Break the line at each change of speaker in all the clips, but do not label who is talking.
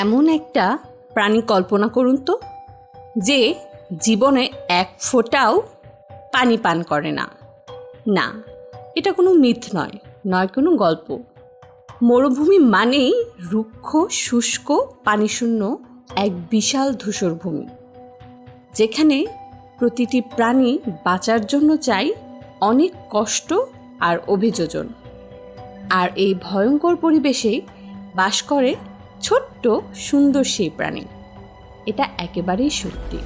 এমন একটা প্রাণী কল্পনা করুন তো, যে জীবনে এক ফোঁটাও পানি পান করে না। না, এটা কোনো মিথ নয় নয় কোনো গল্প। মরুভূমি মানেই রুক্ষ, শুষ্ক, পানিশূন্য এক বিশাল ধূসর ভূমি, যেখানে প্রতিটি প্রাণী বাঁচার জন্য চাই অনেক কষ্ট আর অভিযোজন। আর এই ভয়ঙ্কর পরিবেশে বাস করে ছোট্ট সুন্দর সেই প্রাণী। এটা একেবারেই সত্যি।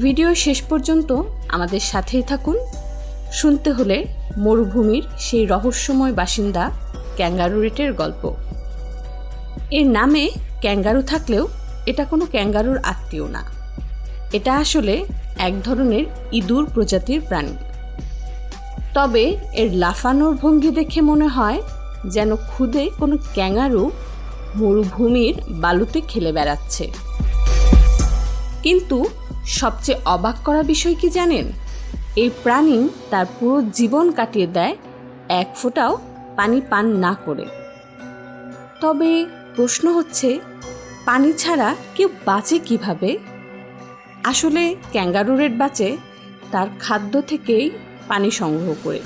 ভিডিও শেষ পর্যন্ত আমাদের সাথেই থাকুন। শুনতে হলে মরুভূমির সেই রহস্যময় বাসিন্দা ক্যাঙ্গারুরেটের গল্প। এর নামে ক্যাঙ্গারু থাকলেও এটা কোনো ক্যাঙ্গারুর আত্মীয় না। এটা আসলে এক ধরনের ইঁদুর প্রজাতির প্রাণী। তবে এর লাফানোর ভঙ্গি দেখে মনে হয় যেন খুদে কোনো ক্যাঙ্গারু মরুভূমির বালুতে খেলে বেড়াচ্ছে। কিন্তু সবচেয়ে অবাক করা বিষয় কি জানেন? এই প্রাণী তার পুরো জীবন কাটিয়ে দেয়, এক ফোঁটাও পানি পান না করে। তবে প্রশ্ন হচ্ছে, পানি ছাড়া কেউ বাঁচে কীভাবে? আসলে ক্যাঙ্গারুরেট বাঁচে তার খাদ্য থেকেই পানি সংগ্রহ করে।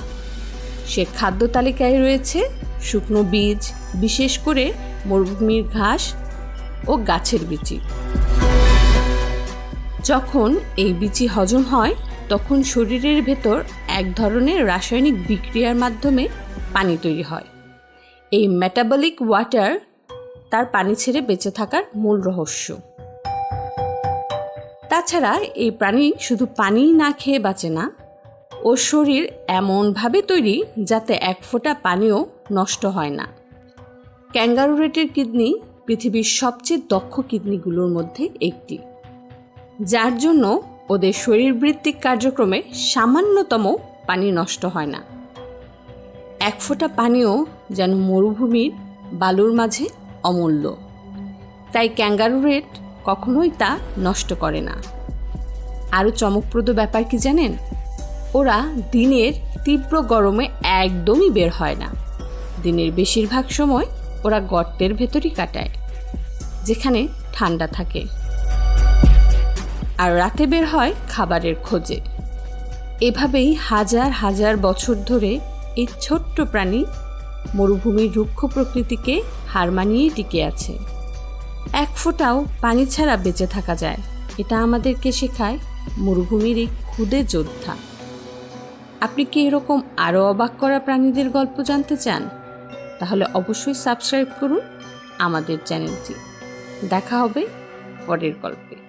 সে খাদ্য তালিকায় রয়েছে শুকনো বীজ, বিশেষ করে মরুভূমির ঘাস ও গাছের বিচি। যখন এই বিচি হজম হয়, তখন শরীরের ভেতর এক ধরনের রাসায়নিক বিক্রিয়ার মাধ্যমে পানি তৈরি হয়। এই মেটাবলিক ওয়াটার তার পানি ছেড়ে বেঁচে থাকার মূল রহস্য। তাছাড়া এই প্রাণী শুধু পানিই না খেয়ে বাঁচে না ওর শরীর এমনভাবে তৈরি যাতে এক ফোঁটা পানিও নষ্ট হয় না। ক্যাঙ্গারুরেটের কিডনি পৃথিবীর সবচেয়ে দক্ষ কিডনিগুলোর মধ্যে একটি। যার জন্য ওদের শরীরবৃত্তিক কার্যক্রমে সামান্যতম পানি নষ্ট হয় না। এক ফোঁটা পানিও যেন মরুভূমির বালুর মাঝে অমূল্য। তাই ক্যাঙ্গারুরেট কখনোই তা নষ্ট করে না। আরও চমকপ্রদ ব্যাপার কি জানেন? ওরা দিনের তীব্র গরমে একদমই বের হয় না। দিনের বেশিরভাগ সময় ওরা গর্তের ভেতরই কাটায়, যেখানে ঠান্ডা থাকে। আর রাতে বের হয় খাবারের খোঁজে। এভাবেই হাজার হাজার বছর ধরে এই ছোট্ট প্রাণী মরুভূমির রুক্ষ প্রকৃতিকে হার মানিয়ে টিকে আছে। এক ফোঁটাও পানি ছাড়া বেঁচে থাকা যায়। এটা আমাদেরকে শেখায় মরুভূমির এই ক্ষুদে যোদ্ধা। আপনি কি এরকম আরও অবাক করা প্রাণীদের গল্প জানতে চান? তাহলে অবশ্যই সাবস্ক্রাইব করুন আমাদের চ্যানেলটি। দেখা হবে পরের গল্পে।